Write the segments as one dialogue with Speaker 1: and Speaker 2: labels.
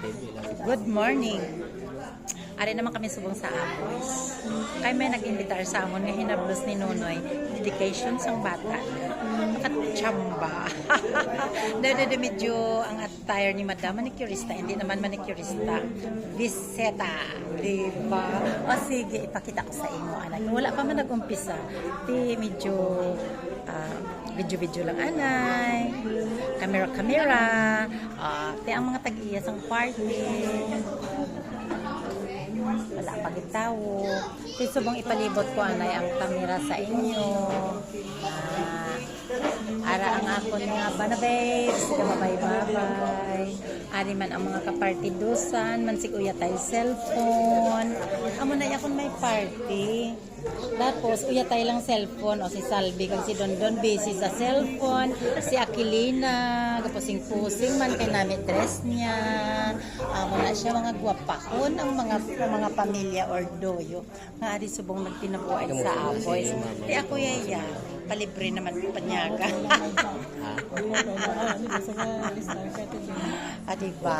Speaker 1: Good morning. Ari naman kami subong sa Amos. Kay may nag-imbitar sa amon nga hinablos ni Nunoy, dedication sang bata. Nakatsamba. Dada medyo ang attire ni Madam manicurista, hindi naman manicurista. Biseta, di ba? O sige, ipakita ko sa inyo, anak. Wala pa man nag-umpisa. Di medyo ah, video-video lang anay. Camera-camera. Di ang mga tag-iya sang party wala pag itawo. Kaya subong ipalibot ko anay ang kamera sa inyo. Ah, ara ang akon nga ba na babes, ka babay. Ari man ang mga kapartidusan, man sig uya tayo cellphone. Amo na yakon may party. Tapos, uya tayo lang cellphone. O si Salvi, kag si Dondon, busy sa cellphone. Si Aquilina, kapusing-pusing man kay namin dress niya. Amo na siya mga gwapahon ang mga ang mga pamilya or doyo. Nga ari subong nagtinabuhay sa apoy. Di ako yaya. Palibre naman panyaga. ah, diba?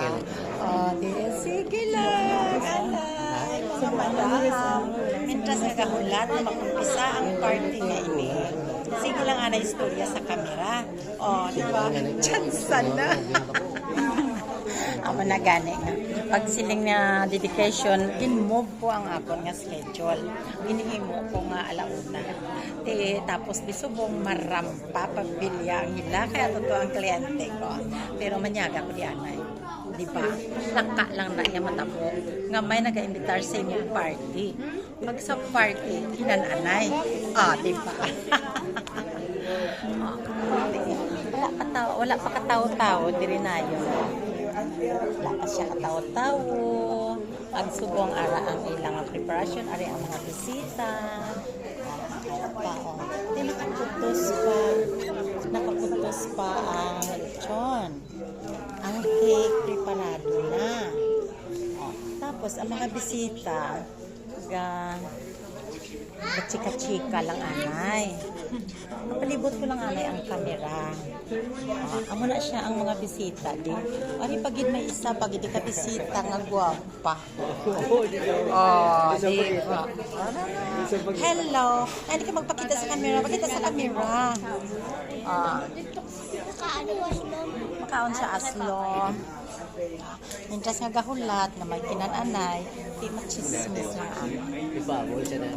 Speaker 1: Oh, di, sige lang. Alay, mga madam. Mintas nagahulat na makumpisa ang party nga ini. Sige lang ana istorya sa kamera. Oh, di ba? Chance na. Amo na gani nga. Pag siling na dedication, gin-move ko ang akon nga schedule. Ginihimo ko nga alauna. Di, tapos bisubong marampa pagbilya ang hila. Kaya totoo ang kliyente ko. Pero manyaga ko di anay. Di ba? Laka lang na iya matabo. Nga may nag-imbitar sa imong party. Pag sa party, kinananay. Ah, di ba? Ah, wala pa tao, wala pa katawo-tawo diri na yun. Wala siya katawo-tawo. Ang subong ara ang ilang preparation, ari ang mga bisita. Pa, oh. Di nakaputos pa. Nakaputos pa ang lechon. Ang cake preparado na. Tapos ang mga bisita, ga chika-chika lang anay. Napalibot ko lang anay ang kamera. Ah, amo na siya ang mga bisita di. Ari pagid may isa pagid ka bisita nga gwapa. Oh? Hello. Ay, di ka magpakita sa camera. Pakita sa camera. Ah, makaon siya aslom. Mintas nga gahulat na may kinananay, di machismis lang ano.
Speaker 2: Ibabaw siya na.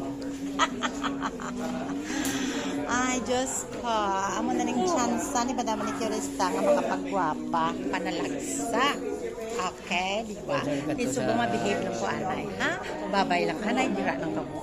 Speaker 1: Ay, Diyos ko. Amo na ning chance ni Madam ni Curista nga makapagwapa, panalagsa. Okay, di ba? Di so bumabehave ng ko anay, ha? Babay lang anay, dira ng kamo.